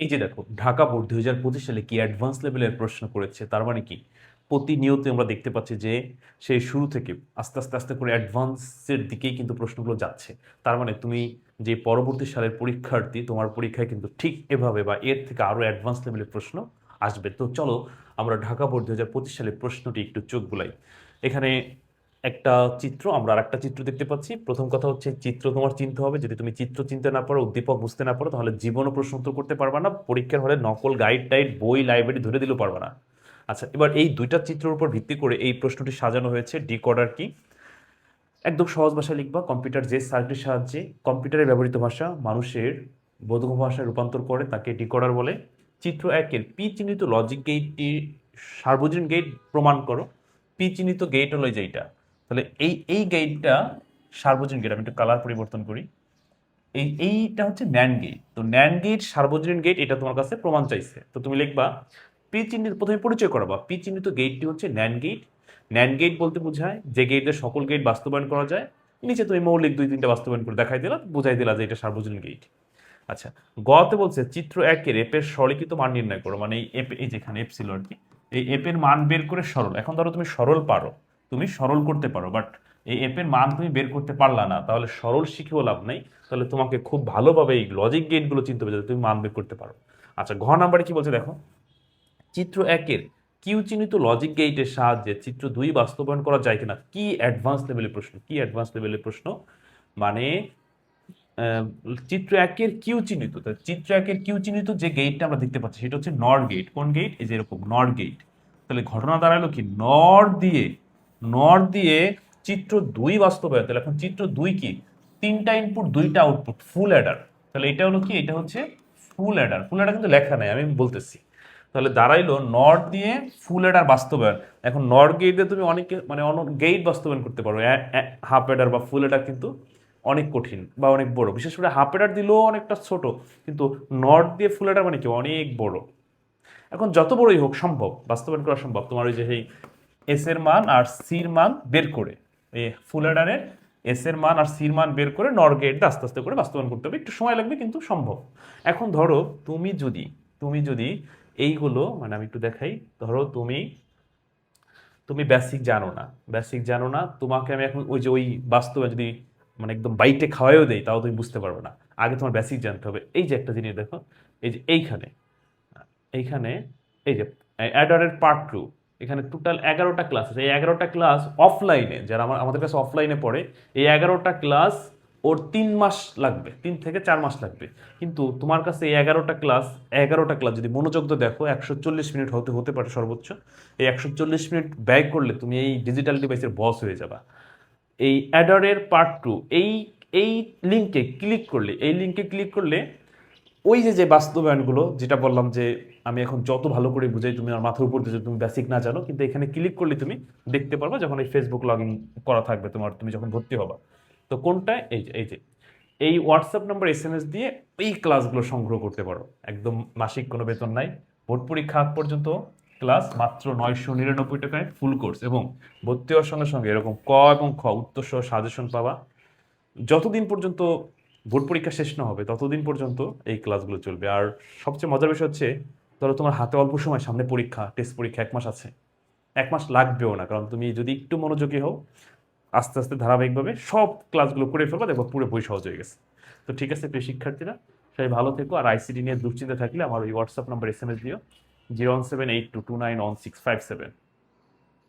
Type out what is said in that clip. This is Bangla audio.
এই যে দেখো, ঢাকা বোর্ড দুই হাজার পঁচিশ সালে কি অ্যাডভান্স লেভেলের প্রশ্ন করেছে? তার মানে কি? প্রতিনিয়ত আমরা দেখতে পাচ্ছি যে সেই শুরু থেকে আস্তে আস্তে আস্তে করে অ্যাডভান্সের দিকেই কিন্তু প্রশ্নগুলো যাচ্ছে। তার মানে তুমি যে পরবর্তী সালের পরীক্ষার্থী, তোমার পরীক্ষায় কিন্তু ঠিক এভাবে বা এর থেকে আরও অ্যাডভান্স লেভেলের প্রশ্ন আসবে। তো চলো, আমরা ঢাকা বোর্ড দু হাজার পঁচিশ সালের প্রশ্নটি একটু চোখ বুলাই। এখানে একটা চিত্র, আমরা আর একটা চিত্র দেখতে পাচ্ছি। প্রথম কথা হচ্ছে, চিত্র তোমার চিনতে হবে। যদি তুমি চিত্র চিনতে না পারো, উদ্দীপক বুঝতে না পারো, তাহলে জীবনও প্রশ্ন উত্তর করতে পারবা না। পরীক্ষার হলে নকল গাইড টাইড বই লাইব্রেরি ধরে দিলেও পারবা না। আচ্ছা এবার এই দুইটা চিত্রের উপর ভিত্তি করে এই প্রশ্নটি সাজানো হয়েছে। ডিকোডার কি? একদম সহজ ভাষায় লিখবা, কম্পিউটার যে সার্কিটের সাহায্যে কম্পিউটারে ব্যবহৃত ভাষা মানুষের বোধগম্য ভাষায় রূপান্তর করে, তাকে ডিকোডার বলে। চিত্র একের, পি চিহ্নিত লজিক গেটটি সার্বজনীন গেট প্রমাণ করো। পি চিহ্নিত গেট হলো যেইটা তাহলে এই এই গেটটা সার্বজনীন গেট আমি একটু কালার পরিবর্তন করি। এই, এইটা হচ্ছে ন্যান গেট তো ন্যান গেট সার্বজনীন গেট এটা তোমার কাছে প্রমাণ চাইছে। তো তুমি লিখবা পি চিহ্নিত প্রথমে পরিচয় করাবা। পি চিহ্নিত গেটটি হচ্ছে ন্যান গেট ন্যান গেট বলতে বোঝায় যে গেটের সকল গেট বাস্তবায়ন করা যায়। নিচে তুমি মৌলিক দুই, তিনটা বাস্তবায়ন করে দেখাই দিলা, বুঝাই দিলা যে এটা সার্বজনীন গেট আচ্ছা গতে বলছে, চিত্র একের এপের সরলীকৃত মান নির্ণয় করো। মানে এই এপ, এই যেখানে এপ ছিল আর কি, এই এপের মান বের করে সরল। এখন ধরো তুমি সরল পারো। তুমি সরল করতে পারো বাট এই এপের মান তুমি বের করতে পারলা না, তাহলে সরল শিখেও লাভ নেই, তাহলে তোমাকে খুব ভালোভাবে এই লজিক গেটগুলো চিনতে হবে যাতে তুমি মান বের করতে পারো। আচ্ছা ঘ নাম্বারে কি বলছে দেখো? চিত্র একের কিউ চিহ্নিত লজিক গেটের সাহায্যে চিত্র দুই বাস্তবায়ন করা যায় কিনা? কি অ্যাডভান্স লেভেলের প্রশ্ন? কি অ্যাডভান্স লেভেলের প্রশ্ন? মানে চিত্র একের কিউ চিহ্নিত চিত্র একের কিউ চিহ্নিত যে গেটটা আমরা দেখতে পাচ্ছি, সেটা হচ্ছে নর গেট কোন গেট এই যে এরকম নর গেট তাহলে ঘটনা দাঁড়াল কি? নর দিয়ে নর দিয়ে চিত্র দুই বাস্তবায়ন তাহলে এখন চিত্র দুই কি? তিনটা ইনপুট দুইটা আউটপুট ফুল অ্যাডার তাহলে এটা হলো কি? এটা হচ্ছে ফুল অ্যাডার ফুল অ্যাডার কিন্তু লেখা নাই, আমি বলতেছি। তাহলে দাঁড়াইলো নট দিয়ে ফুল অ্যাডার বাস্তবায়ন। এখন নট গেট দিয়ে তুমি অনেকে মানে অনেক গেট বাস্তবায়ন করতে পারো। হাফ অ্যাডার বা ফুল অ্যাডার কিন্তু অনেক কঠিন বা অনেক বড়। বিশেষ করে হাফ অ্যাডার দিলেও অনেকটা ছোট, কিন্তু নট দিয়ে ফুল অ্যাডার মানে কি? অনেক বড়। এখন যত বড়ই হোক, সম্ভব। বাস্তবায়ন করা সম্ভব। তোমার ওই যে সেই এস এর মান আর সির মান বের করে। এই ফুল অ্যাডারের এস এর মান আর সির মান বের করে নর গেট দিয়ে আস্তে আস্তে করে বাস্তবায়ন করতে হবে। একটু সময় লাগবে কিন্তু সম্ভব। এখন ধরো তুমি যদি তুমি যদি এইগুলো মানে আমি একটু দেখাই, ধরো তুমি তুমি বেসিক জানো না। বেসিক জানো না, তোমাকে আমি এখন ওই যে ওই বাস্তবে যদি মানে একদম বাইটে খাওয়াইও দেই, তাও তুমি বুঝতে পারবে না। আগে তোমার বেসিক জানতে হবে। এই যে একটা জিনিস দেখো, এই যে এইখানে এইখানে, এই যে অ্যাডারের পার্ট টু এখানে টোটাল এগারোটা ক্লাস আছে। এই এগারোটা ক্লাস অফলাইনে যারা আমার, আমাদের কাছে অফলাইনে পড়ে, এই এগারোটা ক্লাস ওর তিন মাস লাগবে, তিন থেকে চার মাস লাগবে। কিন্তু তোমার কাছে এই এগারোটা ক্লাস এগারোটা ক্লাস যদি মনোযোগ দিয়ে দেখো, একশো চল্লিশ মিনিট হতে হতে পারে সর্বোচ্চ। এই একশো চল্লিশ মিনিট ব্যয় করলে তুমি এই ডিজিটাল ডিভাইসের বস হয়ে যাবা। এই অ্যাডারের পার্ট টু এই এই লিঙ্কে ক্লিক করলে, এই লিঙ্কে ক্লিক করলে ওই যে যে বাস্তবায়নগুলো, যেটা বললাম যে, আমি এখন যত ভালো করে বুঝাই, তুমি আমার মাথার উপর দিয়ে তুমি বেসিক না জানো, কিন্তু এখানে ক্লিক করলে তুমি দেখতে পারবা যখন এই ফেসবুক লগ ইন করা থাকবে, তোমার, তুমি যখন ভর্তি হবা। তো কোনটা? এই যে এই যে। এই WhatsApp number S M S দিয়ে এই ক্লাসগুলো সংগ্রহ করতে পারো। একদম মাসিক কোনো বেতন নাই। বোর্ড পরীক্ষা আগ পর্যন্ত ক্লাস মাত্র নয়শো নিরানব্বই টাকায় ফুল কোর্স এবং ভর্তি হওয়ার সঙ্গে সঙ্গে এরকম ক এবং খ উত্তর সহ সাজেশন পাওয়া যতদিন পর্যন্ত বোর্ড পরীক্ষা শেষ না হবে, ততদিন পর্যন্ত এই ক্লাসগুলো চলবে। আর সবচেয়ে মজার বিষয় হচ্ছে, ধরো তোমার হাতে অল্প সময়, সামনে পরীক্ষা, টেস্ট পরীক্ষা এক মাস আছে। এক মাস লাগবেও না, কারণ তুমি যদি একটু মনোযোগী হও, আস্তে আস্তে ধারাবাহিকভাবে সব ক্লাসগুলো করে ফেলবা, দেখব পুরো বই সহজ হয়ে গেছে। তো ঠিক আছে, প্রিয় শিক্ষার্থীরা, সবাই ভালো থেকো। আর আইসিডি নিয়ে দুশ্চিন্তা থাকলে আমার ওই WhatsApp number S M S দিও zero one seven eight two two nine one six five seven